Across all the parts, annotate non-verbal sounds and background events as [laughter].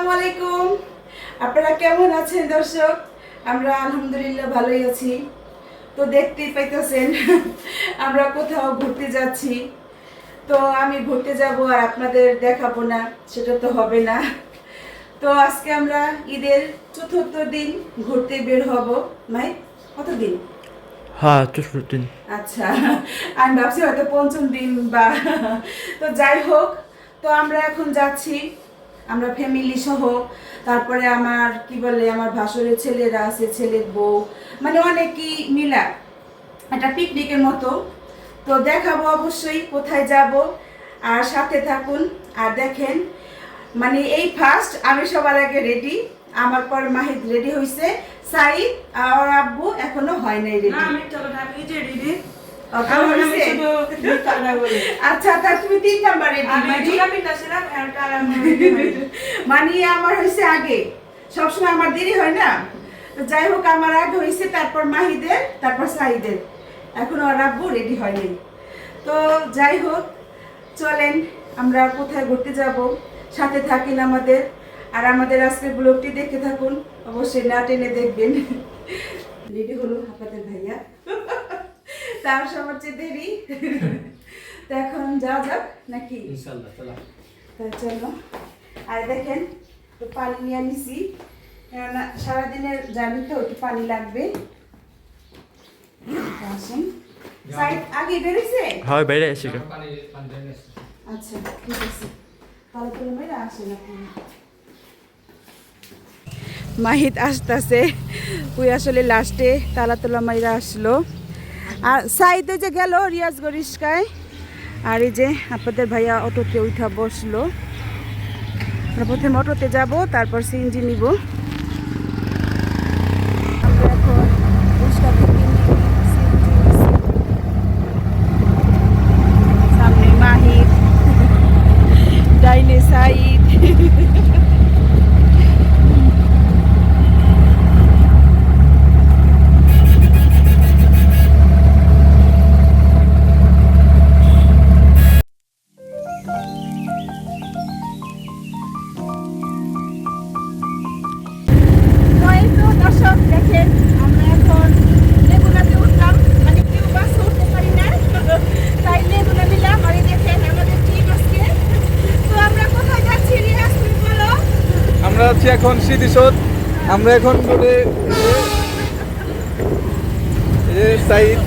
আসসালামু আলাইকুম। আপনারা কেমন আছেন দর্শক? আমরা আলহামদুলিল্লাহ ভালোই আছি। তো দেখতেই পাইতেছেন [laughs] আমরা কোথাও ঘুরতে যাচ্ছি। তো আমি ঘুরতে যাব আর আপনাদের দেখাবো না সেটা তো হবে না। তো আজকে আমরা ঈদের চতুর্থ দিন ঘুরতে বের হব। মাই কতদিন হ্যাঁ চতুর্থ দিন। আচ্ছা আমি ভাবছি হয়তো পঞ্চম দিন বা [laughs] তো যাই হোক তো আমরা এখন যাচ্ছি আমরা ফ্যামিলি সহ তারপরে আমার কি বলে আমার ভাসুরের ছেলেরা আছে ছেলের বউ মানে অনেকই মিলা একটা পিকনিকের মতো। তো দেখাবো অবশ্যই কোথায় যাব আর সাথে থাকুন আর দেখেন মানে এই ফার্স্ট আমি সবার আগে রেডি আমার পর মাহিদ রেডি হয়েছে সাইদ আর আব্বু এখনও হয় নাই রেডি আমি চলো না, [laughs] আচ্ছা তা তুমি তিন নাম্বারে [laughs] মানে আমার হয়েছে আগে। সবসময় আমার দেরি হয় না। যাই হোক আমার আগে হয়েছে তারপর মাহিদের তারপর সাহিদের এখন ওর আব্বু রেডি হয়নি তো যাই হোক চলেন আমরা কোথায় ঘুরতে যাব? সাথে থাকেন আমাদের। আর আমাদের আজকের ব্লগটি দেখতে থাকুন। অবশ্যই না টেনে দেখবেন। [laughs] রেডি হলো আপনাদের ভাইয়া। তার সবার চেয়ে দেরি। তো এখন যা যাক নাকি? তা চলো। আর দেখেন তো পানি নিয়ে নিছি। কেননা সারাদিনের জার্নি তো একটু পানি লাগবে। আসেন। সাইড আগে বেরিয়েছে হ্যাঁ এসে আচ্ছা ঠিক আছে। তাহলে তো মেয়েরা আসেন আপনি। মাহিদ আসতেছে। ওই আসলে লাস্টে তালাতলা মাইরা আসলো। আর সাইডে যে গেল রিয়াজ গরিষ্কায়, আর এই যে আপনাদের ভাইয়া অটোতে উঠা বসল। প্রথমে অটোতে যাব, তারপর সিএনজি নিব। আমরা এখন লেগুনাতে উঠলাম। মানে কেউ বাসে উঠতে পারি না। তাই লেগুনা নিলাম আর দেখেন আমাদের টিম আজকে। তো আমরা কোথায় যাচ্ছি রিয়াজ বলো। আমরা আছি এখন সাইদ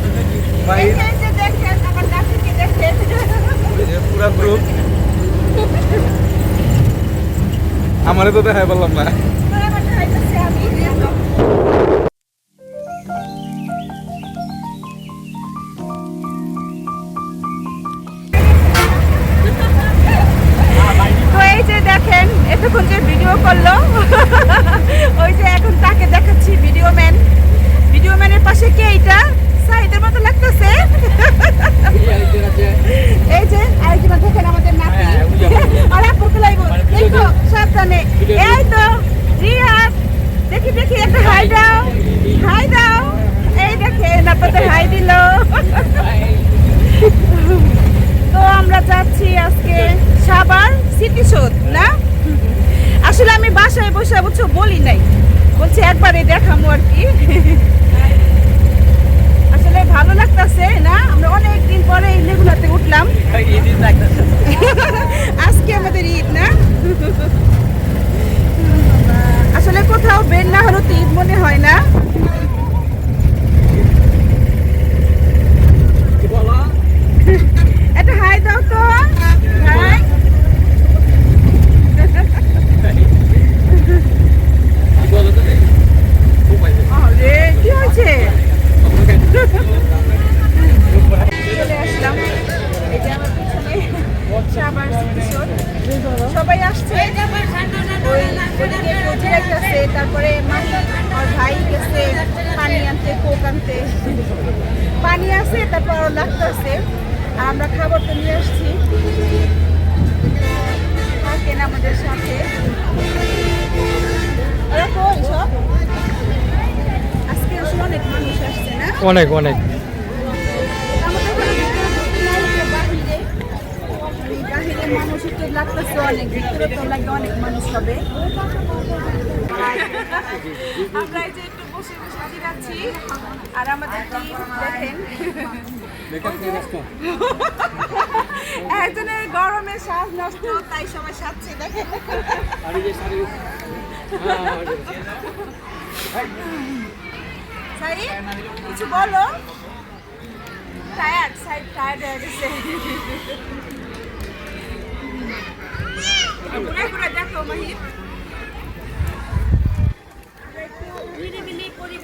মাহিদ পুরা গ্রুপ আমারে তো দেখাই পারলাম না। বলি নাই। বলছি একবারে দেখামো আর কি। আসলে ভালো লাগতাছে, না? আমরা অনেক দিন পরে এই লেগুনাতে উঠলাম। আজকে আমাদের ঈদ, না? আসলে কোথাও বের না হলো তো ঈদ মনে হয় না। এটা হাই দাও তো। হাই আরে কি হয়েছে চলে আসলাম এই যে আমার পিছনে সাবার স্মৃতিসৌধ। সবাই আসছে ওই ওদিকে রোজিরাই গেছে তারপরে মাহি আর ভাই গেছে পানি আনতে কোক আনতে আছে তারপর ওর লাগতেছে আর আমরা খাবার তো নিয়ে আসছি। থাকেন আমাদের সাথে। আজকে আসলে অনেক মানুষ আসছে না? অনেক অনেক। মানুষ একটু লাগতেছে অনেক ভিতরে তো লাগে অনেক মানুষ হবে। [laughs] আমরা যে একটু বসে বসে জিরাচ্ছি আর আমাদের টিম দেখেন। [laughs] একজনের গরমে শ্বাস নষ্ট তাই সবাই সাজছে দেখেন। সাই কিছু বলো? টায়ার্ড সাইড টায়ার্ড হয়ে গেছে। ঘুরে ঘুরে দেখো মাহির একটু নিরিবিলি পরিবেশে একটু বসছি মাহির তুই যে রাইসা রাইসা সুহানাকে দেখাও আমি তো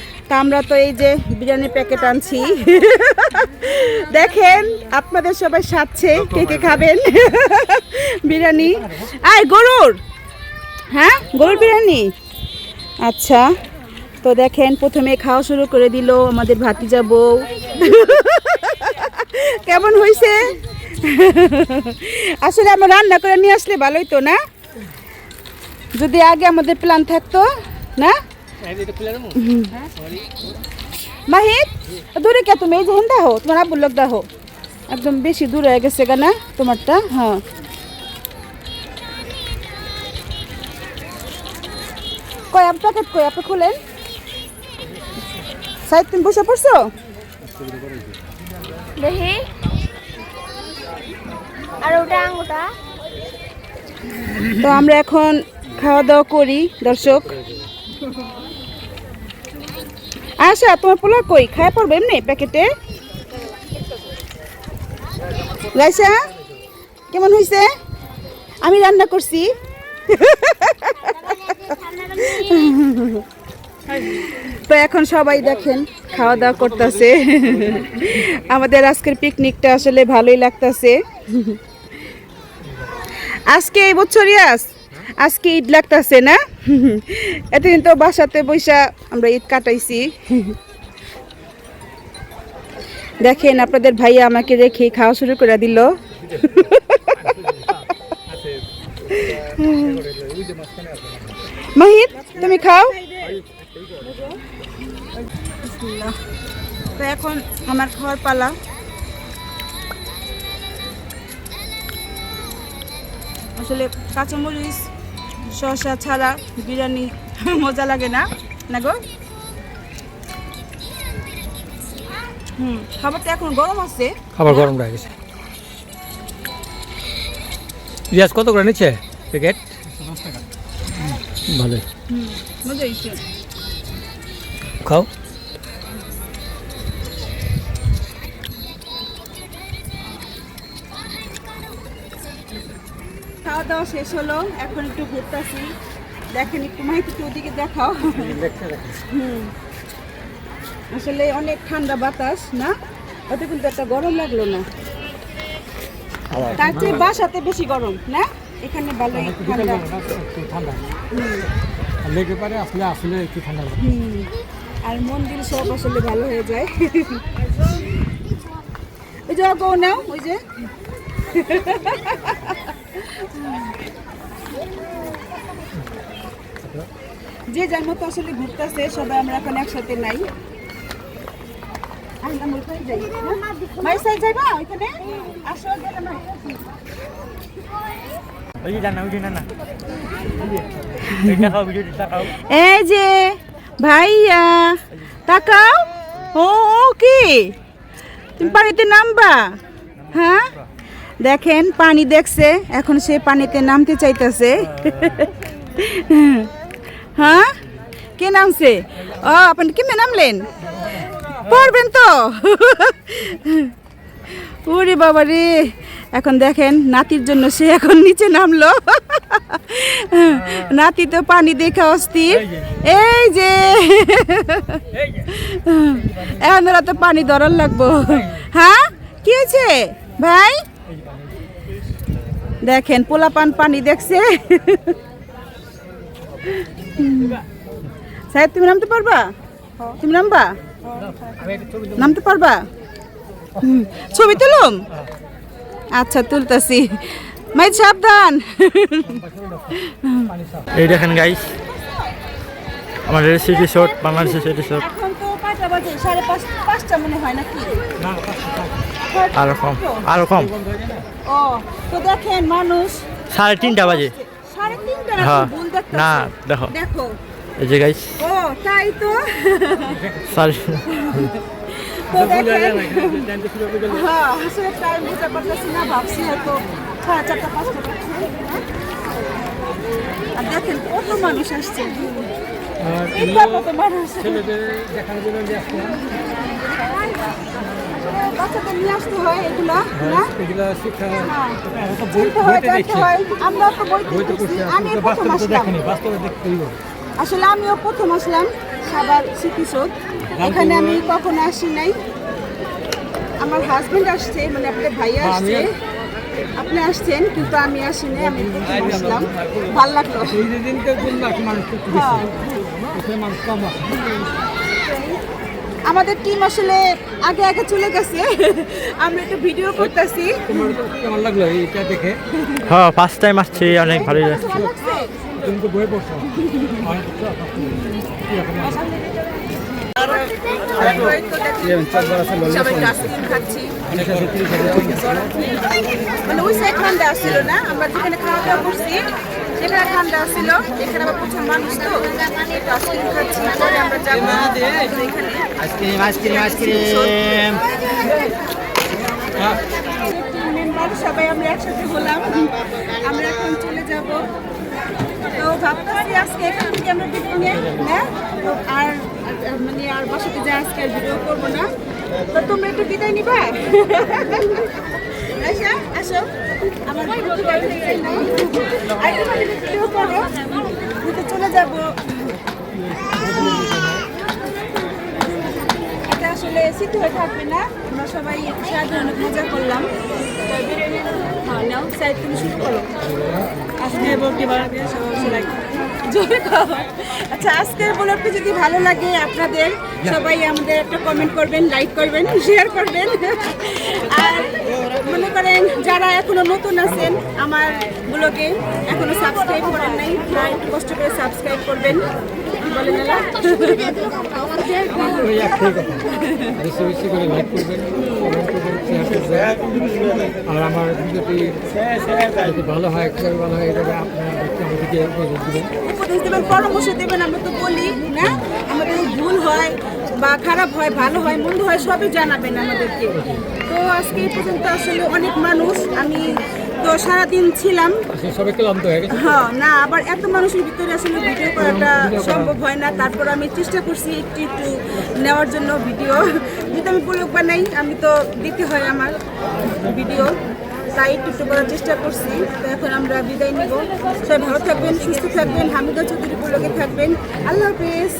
তা আমরা তো এই যে বিরিয়ানি প্যাকেট আনছি। দেখেন আপনাদের সবাই সাথে কে কে খাবেন? বিরিয়ানি। আয় গরুর। হ্যাঁ গরুর বিরিয়ানি? আচ্ছা তো দেখেন প্রথমে খাওয়া শুরু করে দিল আমাদের ভাতিজা বউ। কেমন হয়েছে আসলে আমরা রান্না করে নিয়ে আসলে ভালোই তো না? যদি আগে আমাদের প্ল্যান থাকতো না। মাহিত দূরে কে তুমি? এই যে হিন্দা হো তোমার আব্বুর লোক দাও একদম বেশি দূরে হয়ে গেছে গা না তোমারটা? হ্যাঁ। কয় আপ প্যাকেট কই? আপনি খুলেন। সাইড তুমি বসে পড়ছো? দেখি। আর ওটা আঙুটা তো আমরা এখন খাওয়া দাওয়া করি দর্শক। আচ্ছা তোমার পোলা কই? খায় পড়বে এমনি প্যাকেটে? রাইসা, কেমন হয়েছে আমি রান্না করছি। তো এখন সবাই দেখেন খাওয়া দাওয়া করতেছে। আমাদের আজকের পিকনিকটা আসলে ভালোই লাগতেছে। আজকে এই বছর আজকে ঈদ লাগতেছে না? [laughs] এতদিন তো বাসাতে বৈশা আমরা ঈদ কাটাইছি। [laughs] দেখেন আপনাদের ভাইয়া আমাকে রেখে খাওয়া শুরু করে দিল। [laughs] মাহির তুমি খাও। তো এখন আমার খাওয়ার পালা। আসলে কাঁচামরিচ শসা ছাড়া বিরিয়ানি মজা লাগে না? না গো? হুম খাবারটা এখন গরম আছে। খাবার গরম হয়ে গেছে। রিয়াজ কত করে নিচ্ছে? প্যাকেট? ভালোই। হুম মজা হয়েছে। খাও। দাওয়া শেষ হলো এখন একটু ঘুরতেছি। দেখেন একটু একটু ওদিকে দেখাও। হুম। আসলে অনেক ঠান্ডা বাতাস না? ওতে কিন্তু একটা গরম লাগল না। তার চেয়ে বাসাতে বেশি গরম না? এখানে ঠান্ডা। ঠান্ডা। লেগে পারে আসলে আসলে একটু ঠান্ডা আর মন্দির সব আসলে ভালো হয়ে যায়। ওই যে গো নাও ওই যে। যে যার মতো আসলে ঘুরতেছে সবাই আমরা এখন একসাথে নাই। যে এই ভাইয়া তাকাও। ও ও কি? তুমি পানিতে নামবা হ্যাঁ? দেখেন, পানি দেখছে, এখন সে পানিতে নামতে চাইতেছে। হ্যাঁ? কে নামছে? ও, আপনি কেমনে নামলেন? পড়বেন তো? ওরে বাবা রে। এখন দেখেন, নাতির জন্য সে এখন নিচে নামলো। নাতি তো পানি দেখে অস্থির। এই যে। এখন ওরা তো পানি ধরার লাগবো। হ্যাঁ? কি হয়েছে? ভাই? দেখেন পোলাপান পানি দেখছে। সাহেব তুমি নামতে পারবা? তুমি নামবা? নামতে পারবা? ছবি তুলুম? আচ্ছা তুলতাছি। মাই সাবধান। এই দেখেন গাইস আমাদের সিটি শট বাংলাদেশের সিটি শট এখন তো পাঁচটা বাজে সাড়ে পাঁচ পাঁচটা মনে হয় নাকি? আরও কম আরও কম। ও তো দেখেন মানুষ সাড়ে তিনটা বাজে। সাড়ে তিনটা হ্যাঁ না দেখো। দেখো। এই যে গাইস ও তাই তো। সাড়ে তো দেখেন। হ্যাঁ আসলে টাইম বুঝতে পারতেছি না ভাবছি হয়তো সাড়ে চারটা পাঁচটা আর দেখেন কত মানুষ আসছে। কত মানুষ। ছেলেদের দেখানোর জন্য যে আসলাম। বাচ্চাদের নিয়ে আসতে হয় এগুলা না? এগুলো শিক্ষা হয়। হয় আমরা তো বইতে দেখছি আমি প্রথম আসলাম। দেখেনি বাস্তবে দেখতে হইব। আসলে আমিও প্রথম আসলাম সাবার স্মৃতিসৌধ এখানে আমি কখনো আসি নাই। আমার হাজবেন্ড আসছে মানে আপনার ভাইয়া আসছে। আপনি আসছেন কিন্তু আমি আসিনি আমি আসলাম। ভালো লাগল। আমাদের টিম আসলে আগে আগে চলে গেছে। আমরা একটু ভিডিও করতেছি। তোমার কেমন লাগল এইটা দেখে? হ্যাঁ ফার্স্ট টাইম আসছি অনেক ভালোই লাগছে। ভালো লাগছে? তুমি তো বই পড়ছো। আইসক্রিম খাচ্ছি। মানে ওই সাইড ঠান্ডা আসছিল না আমরা যেখানে খাওয়া দাওয়া করছি সেখানে ঠান্ডা আসছিল এখানে আবার প্রচুর মানুষ তো একটু আইসক্রিম খাচ্ছি। পরে আমরা যাব আইসক্রিম আইসক্রিম আইসক্রিম। মেম্বার সবাই আমরা একসাথে হলাম। আমরা এখন চলে যাব। তো ভাবতেছি আজকে এখান থেকে আমরা ভিডিও নিয়ে না আর মানে আর বাসাতে যে আজকে আর ভিডিও করব না। তো তোমরা একটু বিদায় নিবা? আসো আমার চলে এটা আসলে হয়ে থাকবে না আমরা সবাই করলাম তুমি করো আজকে আচ্ছা আজকের ব্লগটা যদি ভালো লাগে আপনাদের সবাই আমাদের একটা কমেন্ট করবেন লাইক করবেন শেয়ার করবেন। আর মনে করেন যারা এখনও নতুন আছেন আমার ব্লগে এখনও সাবস্ক্রাইব করেন নাই একটু কষ্ট করে সাবস্ক্রাইব করবেন। বলেন আর আমার ভিডিওটি যদি ভালো হয় একবার ভালো হয় এটা আপনারা আমাদেরকে উপদেশ দেবেন। উপদেশ দেবেন পরামর্শ দেবেন আমরা তো বলি না? আমাদের ভুল হয় বা খারাপ হয় ভালো হয় মন্দ হয় সবই জানাবেন আমাদেরকে। তো আজকে এই পর্যন্ত আসলে অনেক মানুষ আমি তো সারাদিন ছিলাম। হয়ে গেছে? হ্যাঁ না আবার এত মানুষের ভিতরে আসলে ভিডিও করাটা সম্ভব হয় না। তারপর আমি চেষ্টা করছি একটু একটু নেওয়ার জন্য ভিডিও। যদি আমি ব্লগ বানাই আমি তো দিতে হয় আমার ভিডিও। তাই একটু একটু করার চেষ্টা করছি। তো এখন আমরা বিদায় নিব। সবাই ভালো থাকবেন সুস্থ থাকবেন। হামিদা চৌধুরী ব্লগে থাকবেন। আল্লাহ হাফেজ।